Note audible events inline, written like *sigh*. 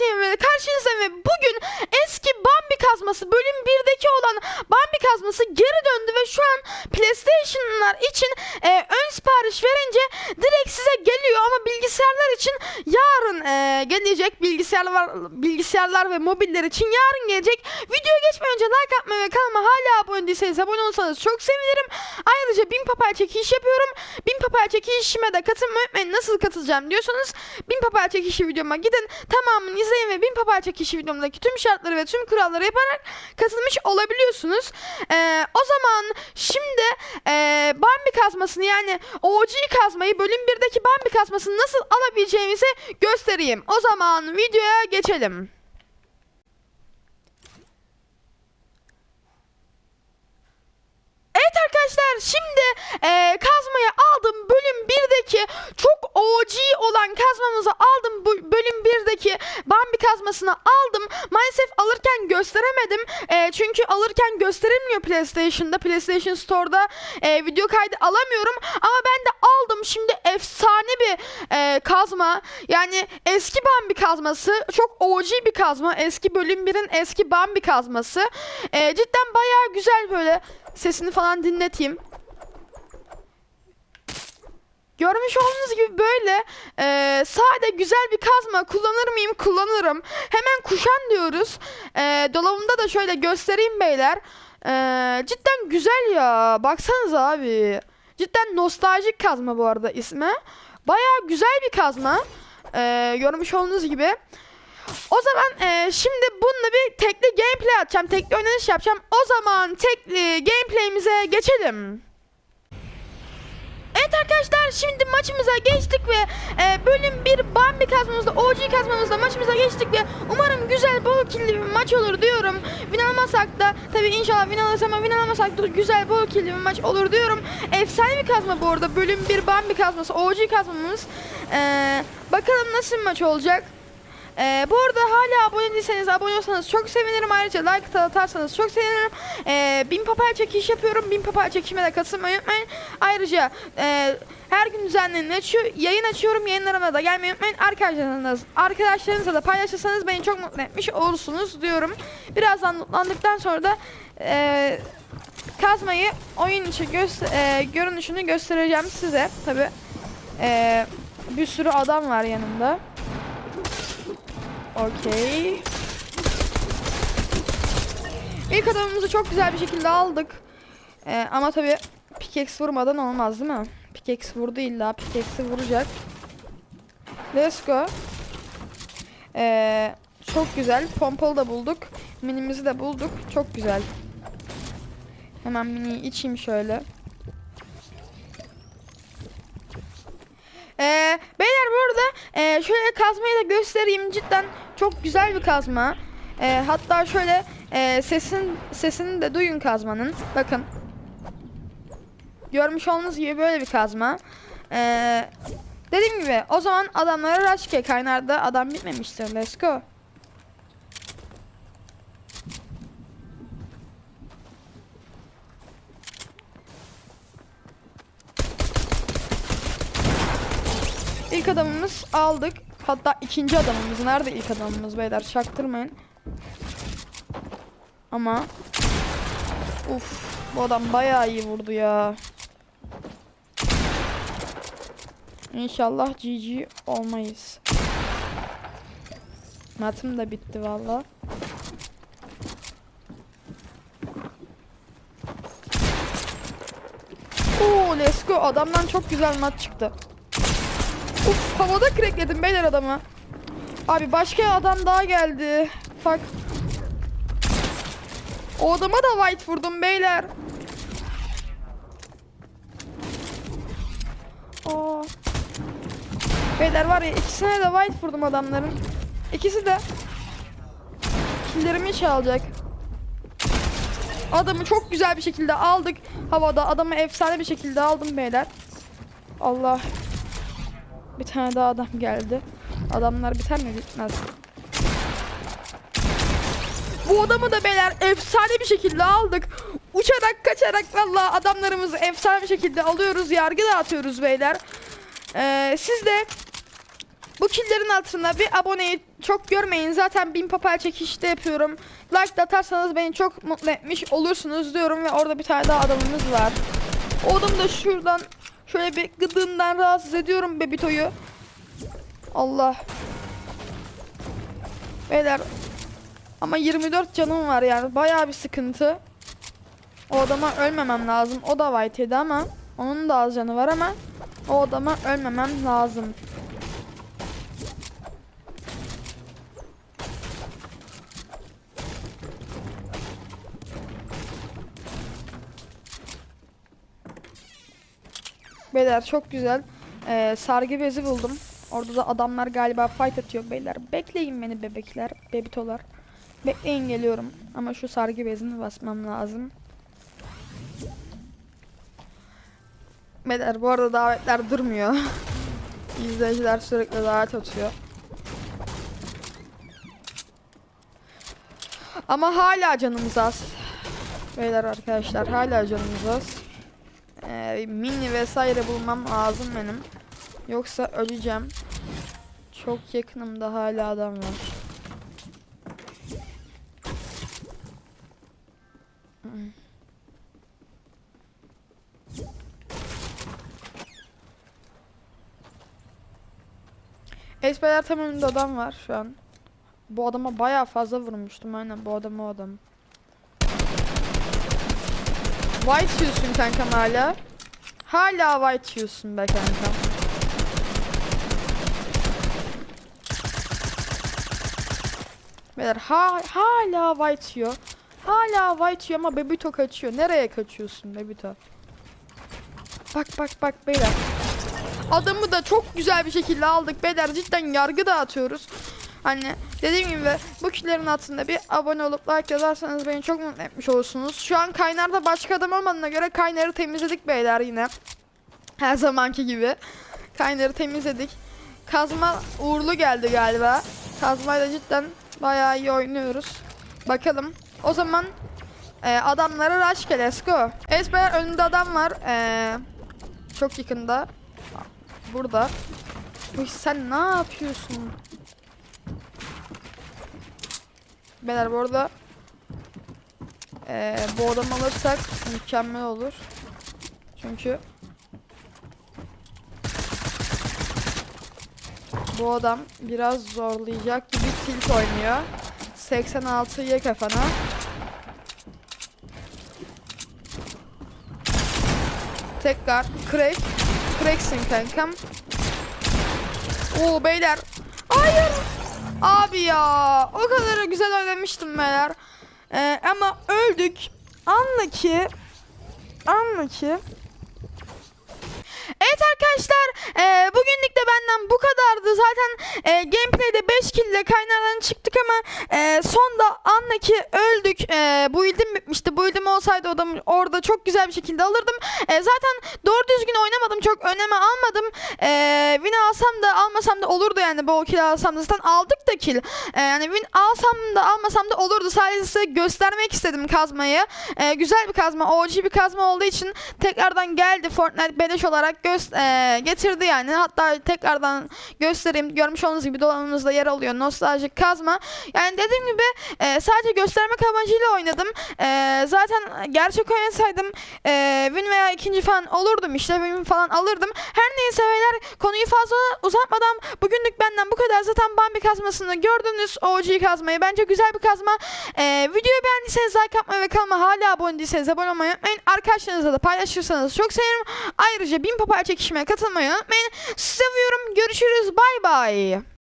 Ve karşınızda ve bugün eski Bambi kazması bölüm 1'deki olan Bambi kazması geri döndü ve şu an PlayStation'lar için e, ön sipariş verince direkt size geliyor ama bilgisayarlar için yarın e, gelecek bilgisayarlar bilgisayarlar ve mobiller için yarın gelecek. Videoya geçmeden önce like atmayı ve kanalıma hala abone değilseniz abone olursanız çok sevinirim. Ayrıca 1000 papel çekiliş yapıyorum. 1000 papel çekilişime de katılmayı unutmayın. Nasıl katılacağım diyorsanız 1000 papel çekilişi videoma gidin. Tamamını izleyin ve 1000 papel çekilişi videomdaki tüm şartları ve tüm kuralları yaparak katılmış olabiliyorsunuz. Ee, o zaman şimdi e, Bambi kazmasını yani OG kazmayı bölüm 1'deki Bambi kazmasını nasıl alabileceğimizi göstereyim. O zaman videoya geçelim. Evet arkadaşlar şimdi e, kazmayı aldım bölüm 1'deki çok OG olan kazmamızı aldım. Bu bölüm 1'deki Bambi kazmasını aldım. Maalesef alırken gösteremedim. E, çünkü alırken gösterilmiyor PlayStation'da. PlayStation Store'da e, video kaydı alamıyorum. Ama ben de aldım. Şimdi efsane bir e, kazma. Yani eski Bambi kazması çok OG bir kazma. Eski bölüm 1'in eski Bambi kazması. E, cidden bayağı güzel böyle. Sesini falan dinleteyim. Görmüş olduğunuz gibi böyle e, sade güzel bir kazma kullanır mıyım? Kullanırım. Hemen kuşan diyoruz. E, dolabımda da şöyle göstereyim beyler. E, cidden güzel ya. Baksanıza abi. Cidden nostaljik kazma bu arada ismi. Baya güzel bir kazma. E, görmüş olduğunuz gibi. O zaman e, şimdi bununla bir tekli gameplay atacağım. Tekli oynanış yapacağım. O zaman tekli gameplay'imize geçelim. Evet arkadaşlar şimdi maçımıza geçtik ve e, bölüm 1 Bambi kazmamızda OG kazmamızda maçımıza geçtik ve umarım güzel bol killi bir maç olur diyorum. Win almasak da tabi inşallah win alırız ama win almasak da güzel bol killi bir maç olur diyorum. Efsane bir kazma bu arada bölüm 1 Bambi kazması OG kazmamız. E, bakalım nasıl bir maç olacak. Ee, bu arada hala abone değilseniz abone olsanız çok sevinirim. Ayrıca like atarsanız çok sevinirim. Ee, bin papel çekiş yapıyorum. Bin papel çekişime de katılmayı unutmayın. Ayrıca e, her gün düzenli açıyor, yayın açıyorum. Yayınlarıma da gelmeyi unutmayın. Arkadaşlarınız, arkadaşlarınızla da paylaşırsanız beni çok mutlu etmiş olursunuz diyorum. Birazdan mutlandıktan sonra da e, kazmayı oyun içi göster e, görünüşünü göstereceğim size. Tabi e, bir sürü adam var yanımda. Okey. İlk adamımızı çok güzel bir şekilde aldık. Ee, ama tabi pickaxe vurmadan olmaz değil mi? Pickaxe vurdu illa pickaxe'i vuracak. Let's go. Ee, çok güzel. Pompalı da bulduk. Minimizi de bulduk. Çok güzel. Hemen mini içeyim şöyle. Ee, arada e, şöyle kazmayı da göstereyim. Cidden çok güzel bir kazma. Ee, hatta şöyle e, sesin sesini de duyun kazmanın. Bakın. Görmüş olduğunuz gibi böyle bir kazma. Ee, dediğim gibi o zaman adamlara rush kaynarda adam bitmemiştir. Let's go. İlk adamımız aldık. Hatta ikinci adamımız. Nerede ilk adamımız beyler? Çaktırmayın. Ama Uf, bu adam bayağı iyi vurdu ya. İnşallah GG olmayız. Matım da bitti valla. Oo, let's go. Adamdan çok güzel mat çıktı. Uf havada crackledim beyler adamı. Abi başka adam daha geldi. Fuck. O adama da white vurdum beyler. Aa. Beyler var ya ikisine de white vurdum adamların. İkisi de killerimi çalacak. Adamı çok güzel bir şekilde aldık havada. Adamı efsane bir şekilde aldım beyler. Allah bir tane daha adam geldi. Adamlar biter mi bitmez. Bu adamı da beyler efsane bir şekilde aldık. Uçarak kaçarak valla adamlarımızı efsane bir şekilde alıyoruz. Yargı dağıtıyoruz beyler. Ee, siz de bu killerin altına bir aboneyi çok görmeyin. Zaten bin papel çekişte yapıyorum. Like de atarsanız beni çok mutlu etmiş olursunuz diyorum ve orada bir tane daha adamımız var. O adamı da şuradan şöyle bir gıdığından rahatsız ediyorum Bebito'yu. Allah. Beyler ama 24 canım var yani bayağı bir sıkıntı. O adama ölmemem lazım. O da white'ydi ama onun da az canı var ama o adama ölmemem lazım. Beyler çok güzel. Ee, sargı bezi buldum. Orada da adamlar galiba fight atıyor beyler. Bekleyin beni bebekler, bebitolar. Bekleyin geliyorum. Ama şu sargı bezini basmam lazım. Beyler bu arada davetler durmuyor. *laughs* İzleyiciler sürekli davet atıyor. Ama hala canımız az. Beyler arkadaşlar hala canımız az. Ee, mini vesaire bulmam lazım benim. Yoksa öleceğim. Çok yakınımda hala adam var. Hmm. Esbeler tam önünde adam var şu an. Bu adama bayağı fazla vurmuştum aynen bu adam o adam. White yiyorsun kankam hala. Hala white yiyorsun be kankam. Beyler ha hala white yiyor. Hala white yiyor ama Bebito kaçıyor. Nereye kaçıyorsun Bebito? Bak bak bak beyler. Adamı da çok güzel bir şekilde aldık beyler. Cidden yargı dağıtıyoruz. Hani dediğim gibi bu kişilerin altında bir abone olup like yazarsanız beni çok mutlu etmiş olursunuz. Şu an kaynarda başka adam olmadığına göre kaynarı temizledik beyler yine. Her zamanki gibi. Kaynarı temizledik. Kazma uğurlu geldi galiba. Kazmayla cidden bayağı iyi oynuyoruz. Bakalım. O zaman e, adamlara rush gel let's go. Esber önünde adam var. E, çok yakında. Burada. Uy, sen ne yapıyorsun? Beyler bu arada eee, bu adam alırsak mükemmel olur. Çünkü bu adam biraz zorlayacak gibi tilt oynuyor. 86 ye kafana. Tekrar crack. Cracksin kankam. Oo beyler. Hayır. Abi ya. O kadar güzel oynamıştım beyler. Ee, ama öldük. Anla ki. Anla ki. Evet arkadaşlar e, bugünlük de benden bu kadardı. Zaten e, gameplay'de 5 kill ile kaynardan çıktık ama e, sonda anla ki öldük. E, bu ildim bitmişti. Bu ildim olsaydı o da orada çok güzel bir şekilde alırdım. E, zaten doğru düzgün oynamadım. Çok öneme almadım. E, win alsam da almasam da olurdu yani. Bu kill alsam da zaten aldık da kill. E, yani win alsam da almasam da olurdu. Sadece size göstermek istedim kazmayı. E, güzel bir kazma. OG bir kazma olduğu için tekrardan geldi Fortnite beleş olarak göz, e, getirdi yani. Hatta tekrardan göstereyim. Görmüş olduğunuz gibi dolabımızda yer alıyor. Nostaljik kazma. Yani dediğim gibi e, sadece göstermek amacıyla oynadım. E, zaten gerçek oynasaydım e, win veya ikinci falan olurdum işte. Win falan alırdım. Her neyse beyler konuyu fazla uzatmadan bugünlük benden bu kadar. Zaten Bambi kazmasını gördünüz. OG kazmayı. Bence güzel bir kazma. E, videoyu beğendiyseniz like yapmayı ve kanalıma hala abone değilseniz abone olmayı unutmayın. Arkadaşlarınızla da paylaşırsanız çok sevinirim. Ayrıca bin papaya çekişmeye katılmayı unutmayın. Sizi seviyorum. Görüşürüz. Bay bay.